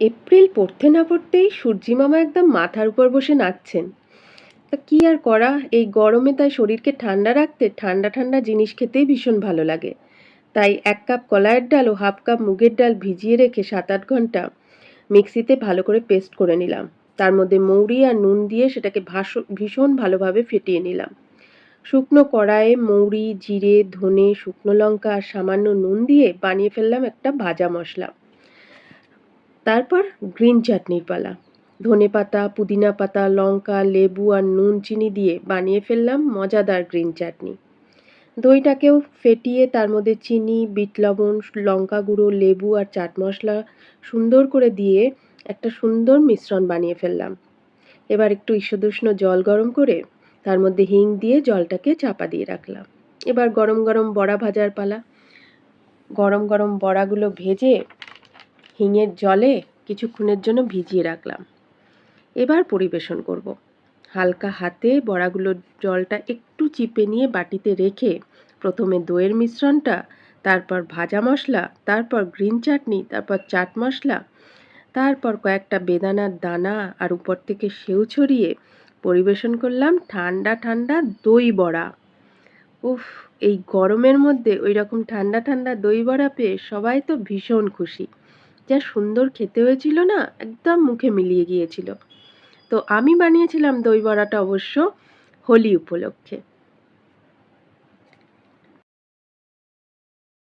April পড়তে না পড়তেই সূর্যি মামা একদম মাথার উপর বসে নাচছেন। তা কি আর করা? এই গরমে তাই শরীরকে ঠান্ডা রাখতে ঠান্ডা ঠান্ডা জিনিস খেতেই ভীষণ ভালো লাগে। তাই এক কাপ কলাইয়ের ডাল ও হাফ কাপ মুগের ডাল ভিজিয়ে রেখে সাত আট ঘণ্টা মিক্সিতে ভালো করে পেস্ট করে নিলাম। তার মধ্যে মৌরি আর নুন দিয়ে সেটাকে ভীষণ ভালোভাবে ফেটিয়ে নিলাম। শুকনো কড়াইয়ে মৌরি, জিরে, ধনে, শুকনো লঙ্কা আর সামান্য নুন দিয়ে বানিয়ে ফেললাম একটা ভাজা মশলা। তারপর গ্রিন চাটনির পালা। ধনে পাতা, পুদিনা পাতা, লঙ্কা, লেবু আর নুন চিনি দিয়ে বানিয়ে ফেললাম মজাদার গ্রিন চাটনি। দইটাকেও ফেটিয়ে তার মধ্যে চিনি, বিট লবণ, লঙ্কা গুঁড়ো, লেবু আর চাট মশলা সুন্দর করে দিয়ে একটা সুন্দর মিশ্রণ বানিয়ে ফেললাম। এবার একটু ঈষদুষ্ণ জল গরম করে তার মধ্যে হিং দিয়ে জলটাকে চাপা দিয়ে রাখলাম। এবার গরম গরম বড়া ভাজার পালা। গরম গরম বড়াগুলো ভেজে হিঙের জলে কিছুক্ষণের জন্য ভিজিয়ে রাখলাম। এবার পরিবেশন করব। হালকা হাতে বড়াগুলোর জলটা একটু চিপে নিয়ে বাটিতে রেখে প্রথমে দইয়ের মিশ্রণটা, তারপর ভাজা মশলা, তারপর গ্রিন চাটনি, তারপর চাট মশলা, তারপর কয়েকটা বেদানার দানা আর উপর থেকে সেউ ছড়িয়ে পরিবেশন করলাম ঠান্ডা ঠান্ডা দই বড়া। উফ, এই গরমের মধ্যে ওই রকম ঠান্ডা ঠান্ডা দই বড়া পেয়ে সবাই তো ভীষণ খুশি। যা সুন্দর খেতে হয়েছিল না, একদম মুখে মিলিয়ে গিয়েছিল। তো আমি বানিয়েছিলাম দই বড়াটা অবশ্য হোলি উপলক্ষে।